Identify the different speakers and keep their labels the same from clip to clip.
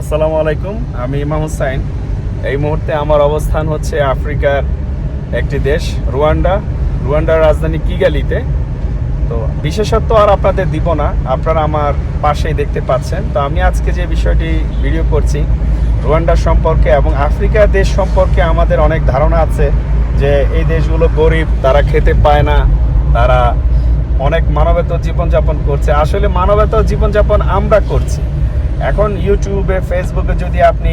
Speaker 1: আসসালামু আলাইকুম, আমি ইমাম হুসাইন। এই মুহূর্তে আমার অবস্থান হচ্ছে আফ্রিকার একটি দেশ, রুয়ান্ডা। রুয়ান্ডার রাজধানী কিগালিতে। তো বিশেষত্ব আর আপনাদের দিব না, আপনারা আমার পাশেই দেখতে পাচ্ছেন। তো আমি আজকে যে বিষয়টি ভিডিও করছি, রুয়ান্ডা সম্পর্কে এবং আফ্রিকার দেশ সম্পর্কে আমাদের অনেক ধারণা আছে যে এই দেশগুলো গরিব, তারা খেতে পায় না, তারা অনেক মানবেতর জীবনযাপন করছে। আসলে মানবেতর জীবনযাপন আমরা করছি। এখন ইউটিউবে ফেসবুকে যদি আপনি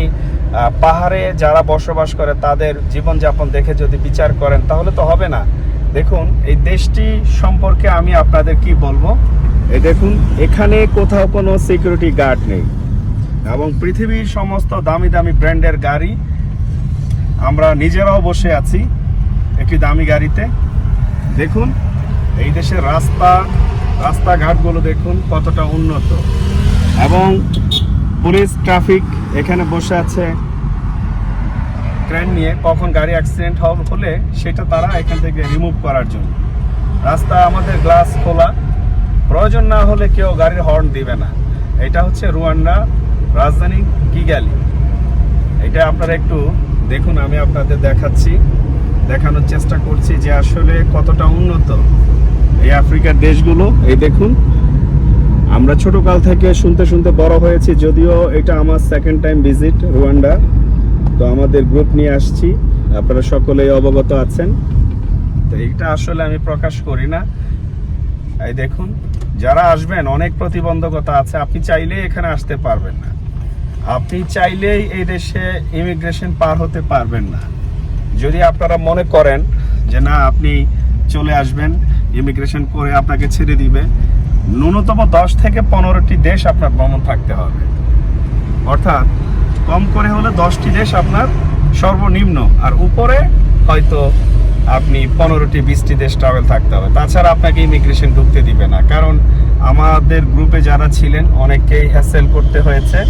Speaker 1: পাহাড়ে যারা বসবাস করে তাদের জীবনযাপন দেখে যদি বিচার করেন, তাহলে তো হবে না। দেখুন, এই দেশটি সম্পর্কে আমি আপনাদের কি বলব? এই দেখুন, এখানে কোথাও কোনো সিকিউরিটি গার্ড নেই এবং পৃথিবীর সমস্ত দামি দামি ব্র্যান্ডের গাড়ি, আমরা নিজেরাও বসে আছি একটি দামি গাড়িতে। দেখুন, এই দেশের রাস্তা, রাস্তাঘাটগুলো দেখুন কতটা উন্নত। এবং পুলিশ, ট্রাফিক এখানে বসে আছে। ক্রেন নিয়ে কখন গাড়ি অ্যাক্সিডেন্ট হলে সেটা তারা এখান থেকে রিমুভ করার জন্য। রাস্তা আমাদের গ্লাস খোলা। প্রয়োজন না হলে কেউ গাড়ির হর্ন দিবে না। এটা হচ্ছে রুয়ান্ডা রাজধানী কিগালি। এটা আপনারা একটু দেখুন, আমি আপনাদের দেখাচ্ছি। দেখানোর চেষ্টা করছি যে আসলে কতটা উন্নত এই আফ্রিকার দেশগুলো। এই দেখুন আমরা ছোটকাল থেকে শুনতে শুনতে বড় হয়েছি, যদিও এটা আমার সেকেন্ড টাইম ভিজিট রুয়ান্ডা। তো আমাদের গ্রুপ নিয়ে আসছি, আপনারা সকলেই অবগত আছেন। তো এইটা আসলে আমি প্রকাশ করি না। এই দেখুন, যারা আসবেন, অনেক প্রতিবন্ধকতা আছে, আপনি চাইলেই এখানে আসতে পারবেন না। আপনি চাইলেই এই দেশে ইমিগ্রেশন পার হতে পারবেন না। যদি আপনারা মনে করেন যে না, আপনি চলে আসবেন ইমিগ্রেশন করে আপনাকে ছেড়ে দিবে ন্যূনতম দশ থেকে পনেরোটি দেশ আপনার ভ্রমণ থাকতে হবে। অর্থাৎ কম করে হলে দশটি দেশ আপনার সর্বনিম্ন। আর উপরে হয়তো আপনি পনেরোটি, বিশটি দেশ ট্রাভেল থাকতে হবে। তাছাড়া আপনাকে ইমিগ্রেশন ঢুকতে দিবে না। কারণ আমাদের গ্রুপে যারা ছিলেন অনেককেই হ্যাসেল করতে হয়েছে।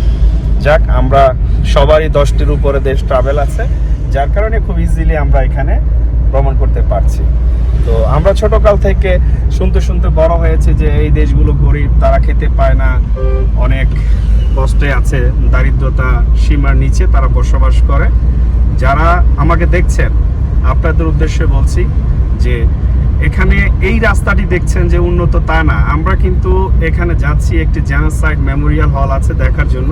Speaker 1: যাক, আমরা সবারই দশটির উপরে দেশ ট্রাভেল আছে। যার কারণে খুব ইজিলি আমরা এখানে ভ্রমণ করতে পারছি। তো আমরা ছোটকাল থেকে শুনতে শুনতে বড় হয়েছে যে এই দেশগুলো গরিব, তারা খেতে পায় না। অনেক কষ্টে আছে, দারিদ্রতা সীমার নিচে তারা বসবাস করে। যারা আমাকে দেখছেন, আপনাদের উদ্দেশ্যে বলছি যে এখানে এই রাস্তাটি দেখছেন যে উন্নত তা না। আমরা কিন্তু এখানে যাচ্ছি একটি জেনোসাইড মেমোরিয়াল হল আছে দেখার জন্য।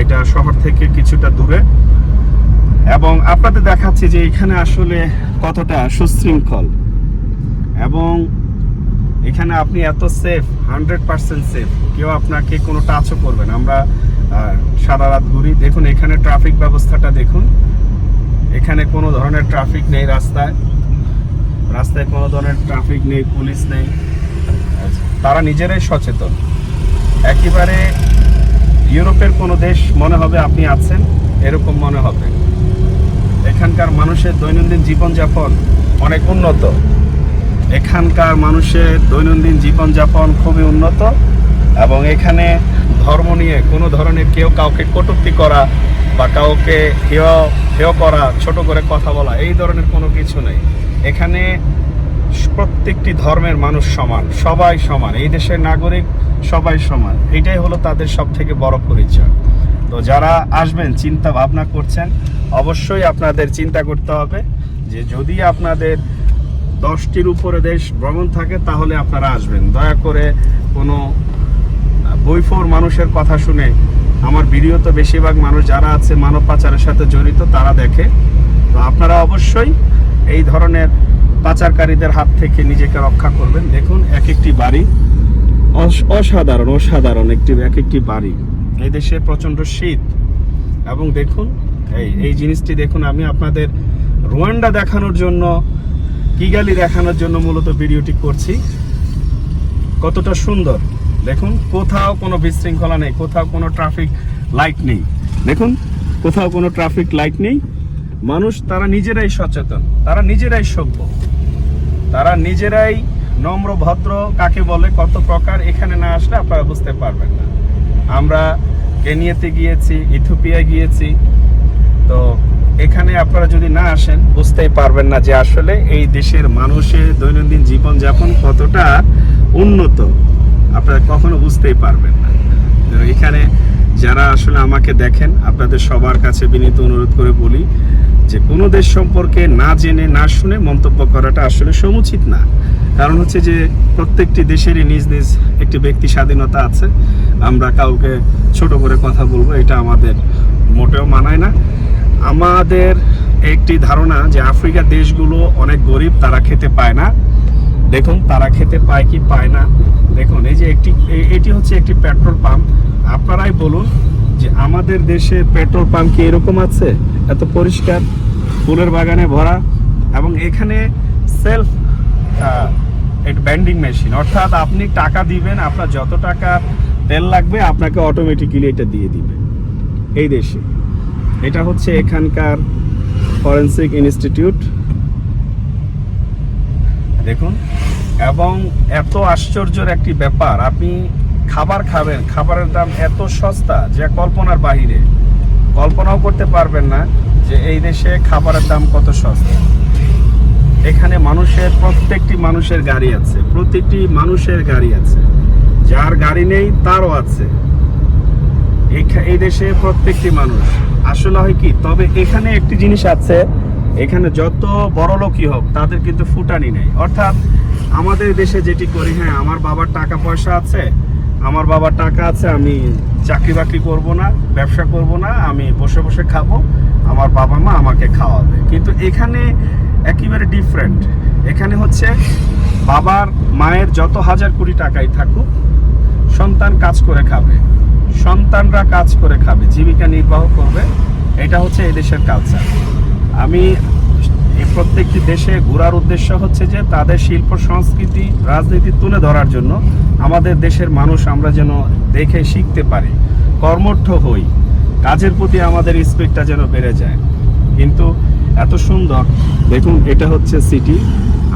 Speaker 1: এটা শহর থেকে কিছুটা দূরে। এবং আপনাদের দেখাচ্ছি যে এখানে আসলে কতটা সুশৃঙ্খল। এবং এখানে আপনি এত সেফ হান্ড্রেড পার্সেন্ট সেফ কেউ আপনাকে কোনো টাচও করবে না। আমরা সারা রাত ঘুরি। দেখুন, এখানে ট্রাফিক ব্যবস্থাটা দেখুন। এখানে কোনো ধরনের ট্রাফিক নেই রাস্তায়। রাস্তায় কোনো ধরনের ট্রাফিক নেই পুলিশ নেই। তারা নিজেরাই সচেতন। একেবারে ইউরোপের কোনো দেশ মনে হবে আপনি আছেন, এরকম মনে হবে। এখানকার মানুষের দৈনন্দিন জীবনযাপন অনেক উন্নত। এখানকার মানুষের দৈনন্দিন জীবনযাপন খুবই উন্নত এবং এখানে ধর্ম নিয়ে কোনো ধরনের কেউ কাউকে কটূক্তি করা বা কাউকে হেয় হেয় করা, ছোট করে কথা বলা, এই ধরনের কোনো কিছু নেই। এখানে প্রত্যেকটি ধর্মের মানুষ সমান, সবাই সমান। এই দেশের নাগরিক সবাই সমান। এটাই হলো তাদের সব থেকে বড় পরিচয়। তো যারা আসবেন, চিন্তা ভাবনা করছেন, অবশ্যই আপনাদের চিন্তা করতে হবে যে যদি আপনাদের দশটির উপরে দেশ ভ্রমণ থাকে, তাহলে আপনারা আসবেন। দয়া করে কোনো বইফোর মানুষের কথা শুনে, আমার ভিডিও তো বেশিরভাগ মানুষ যারা আছে মানব পাচারের সাথে জড়িত, তারা দেখে। তো আপনারা অবশ্যই এই ধরনের পাচারকারীদের হাত থেকে নিজেকে রক্ষা করবেন। দেখুন, এক একটি বাড়ি, অস- অসাধারণ অসাধারণ একটি, এক একটি বাড়ি। এই দেশে প্রচণ্ড শীত। এবং দেখুন, এই এই জিনিসটি দেখুন, আমি আপনাদের রুয়ান্ডা দেখানোর জন্য, কিগালি দেখানোর জন্য মূলত ভিডিওটি করছি। কতটা সুন্দর। দেখুন, কোথাও কোনো বিশৃঙ্খলা নেই, কোথাও কোনো ট্রাফিক লাইট নেই। দেখুন, কোথাও কোনো ট্রাফিক লাইট নেই। মানুষ, তারা নিজেরাই সচেতন, তারা নিজেরাই সভ্য। তারা নিজেরাই নম্র, ভদ্র, কাকে বলে, কত প্রকার, এখানে না আসলে আপনারা বুঝতে পারবেন না। আমরা কেনিয়াতে গিয়েছি ইথিওপিয়ায় গিয়েছি। তো এখানে আপনারা যদি না আসেন, বুঝতেই পারবেন না যে আসলে এই দেশের মানুষের দৈনন্দিন জীবনযাপন কতটা উন্নত। আপনারা কখনো বুঝতেই পারবেন না। এখানে যারা আসলে আমাকে দেখেন, আপনাদের সবার কাছে বিনীত অনুরোধ করে বলি যে কোনো দেশ সম্পর্কে না জেনে, না শুনে মন্তব্য করাটা আসলে সমুচিত না। কারণ হচ্ছে যে প্রত্যেকটি দেশেরই নিজ নিজ একটি ব্যক্তি স্বাধীনতা আছে। আমরা কাউকে ছোট করে কথা বলব, এটা আমাদের মোটেও মানায় না। আমাদের একটি ধারণা যে আফ্রিকার দেশগুলো অনেক গরিব, তারা খেতে পায় না। দেখুন, তারা খেতে পায় কি পায় না? দেখুন, এই যে একটি এটি হচ্ছে একটি পেট্রোল পাম্প। আপনারাই বলুন যে আমাদের দেশে পেট্রোল পাম্প কি এরকম আছে? এত পরিষ্কার? ফুলের বাগানে ভরা? এবং এখানে সেলফ ব্যান্ডিং মেশিন অর্থাৎ আপনি টাকা দিবেন, আপনার যত টাকা তেল লাগবে, আপনাকে অটোমেটিক্যালি এটা দিয়ে দিবে। এই দেশে। এটা হচ্ছে এখানকার ফরেন্সিক ইনস্টিটিউট দেখুন, এবং এত আশ্চর্যের একটি ব্যাপার, আপনি খাবার খাবেন, খাবারের দাম এত সস্তা যে কল্পনার বাহিরে। কল্পনাও করতে পারবেন না যে এই দেশে খাবারের দাম কত সস্তা। এখানে মানুষের, প্রত্যেকটি মানুষের গাড়ি আছে, প্রতিটি মানুষের গাড়ি আছে। যার গাড়ি নেই, তারও আছে। এই দেশে প্রত্যেকটি মানুষ। আসলে হয় কি, তবে এখানে একটি জিনিস আছে, এখানে যত বড় লোকই হোক, তাদের কিন্তু ফুটানি নেই। অর্থাৎ আমাদের দেশে যেটি করি হ্যাঁ আমার বাবার টাকা পয়সা আছে আমার বাবার টাকা আছে, আমি চাকরি বাকরি করব না, ব্যবসা করব না, আমি বসে বসে খাব, আমার বাবা মা আমাকে খাওয়াবে। কিন্তু এখানে একেবারে ডিফারেন্ট এখানে হচ্ছে বাবার মায়ের যত হাজার কোটি টাকাই থাকুক, সন্তান কাজ করে খাবে, সন্তানরা কাজ করে খাবে, জীবিকা নির্বাহ করবে, এটা হচ্ছে এই দেশের কালচার আমি প্রত্যেকটি দেশে ঘোরার উদ্দেশ্য হচ্ছে যে তাদের শিল্প, সংস্কৃতি, রাজনীতি তুলে ধরার জন্য আমাদের দেশের মানুষ আমরা যেন দেখে শিখতে পারি, কর্মঠ হই। কাজের প্রতি আমাদের স্পিডটা যেন বেড়ে যায়। কিন্তু এত সুন্দর, দেখুন এটা হচ্ছে সিটি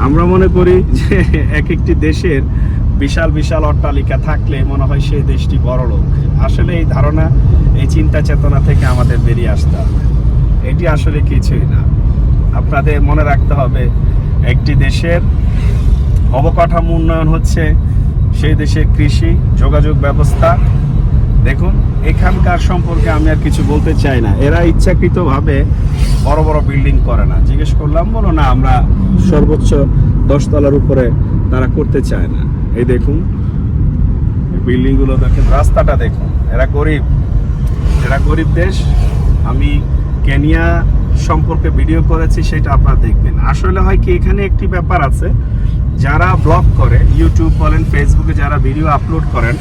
Speaker 1: আমরা মনে করি যে এক একটি দেশের বিশাল বিশাল অট্টালিকা থাকলে মনে হয় সেই দেশটি বড় লোক। আসলে এই ধারণা, এই চিন্তা চেতনা থেকে আমাদের বেরিয়ে আসতে হবে। এটি আসলে কিছুই না। আপনাদের মনে রাখতে হবে, একটি দেশের অবকাঠামো উন্নয়ন হচ্ছে সেই দেশের কৃষি যোগাযোগ ব্যবস্থা। দেখুন, এখানকার সম্পর্কে আমি আর কিছু বলতে চাই না। এরা ইচ্ছাকৃতভাবে বড় বড় বিল্ডিং করে না। জিজ্ঞেস করলাম, বলো না, আমরা সর্বোচ্চ দশতলার উপরে তারা করতে চায় না। এই দেখুন বিল্ডিংগুলো দেখেন, রাস্তাটা দেখুন। এরা গরিব। এরা গরিব দেশ। আমি কেনিয়া সম্পর্কে ভিডিও করেছি, সেটা আপনারা দেখবেন। আসলে হয় কি, এখানে একটি ব্যাপার আছে। যারা ব্লগ করে ইউটিউব বলেন ফেসবুকে যারা ভিডিও আপলোড করেন,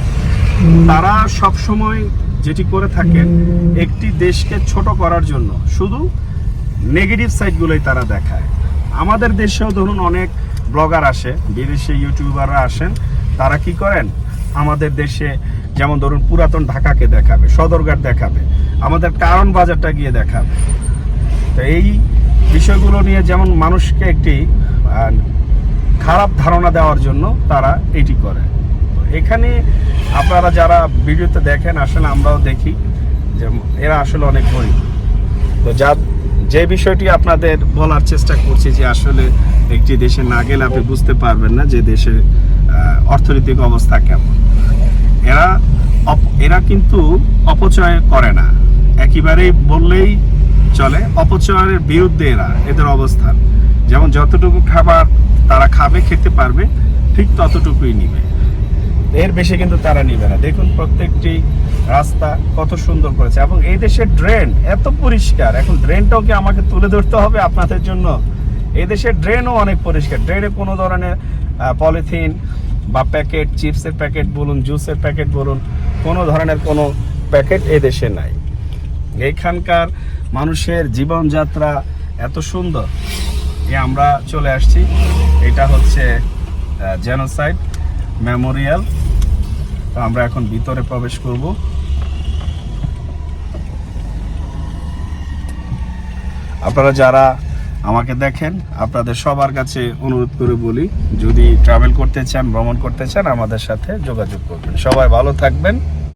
Speaker 1: তারা সব সময় যেটি করে থাকেন, একটি দেশকে ছোট করার জন্য। শুধু নেগেটিভ সাইডগুলোই তারা দেখায়। আমাদের দেশেও ধরুন অনেক ব্লগার আসে, বিদেশে ইউটিউবাররা আসেন, তারা কি করেন? আমাদের দেশে যেমন ধরুন পুরাতন ঢাকাকে দেখাবে, সদরঘাট দেখাবে, আমাদের কারণ বাজারটা গিয়ে দেখাবে। তো এই বিষয়গুলো নিয়ে যেমন মানুষকে একটি খারাপ ধারণা দেওয়ার জন্য তারা এটি করে। এখানে আপনারা যারা ভিডিওতে দেখেন আসলে আমরাও দেখি যে এরা আসলে অনেক গরিব। তো যা, যে বিষয়টি আপনাদের বলার চেষ্টা করছি যে আসলে একটি দেশে না গেলে আপনি বুঝতে পারবেন না যে দেশের অর্থনৈতিক অবস্থা কেমন। এরা এরা কিন্তু অপচয় করে না। একেবারেই বললেই চলে, অপচয়ের বিরুদ্ধে এরা এদের অবস্থান। যেমন যতটুকু খাবার তারা খাবে, খেতে পারবে, ঠিক ততটুকুই নিবে। এর বেশি কিন্তু তারা নিবে না। দেখুন প্রত্যেকটি রাস্তা কত সুন্দর করেছে। এবং এই দেশের ড্রেন এত পরিষ্কার। এখন ড্রেনটাও কি আমাকে তুলে ধরতে হবে আপনাদের জন্য? এই দেশের ড্রেনও অনেক পরিষ্কার। ড্রেনে কোনো ধরনের পলিথিন বা প্যাকেট, চিপসের প্যাকেট বলুন, জুসের প্যাকেট বলুন, কোনো ধরনের কোনো প্যাকেট এই দেশে নাই। এইখানকার মানুষের জীবনযাত্রা এত সুন্দর যে আমরা চলে আসছি। এটা হচ্ছে জেনোসাইড মেমোরিয়াল তো আমরা এখন ভিতরে প্রবেশ করব। আপনারা যারা আমাকে দেখেন, আপনাদের সবার কাছে অনুরোধ করে বলি, যদি ট্রাভেল করতে চান, ভ্রমণ করতে চান, আমাদের সাথে যোগাযোগ করবেন। সবাই ভালো থাকবেন।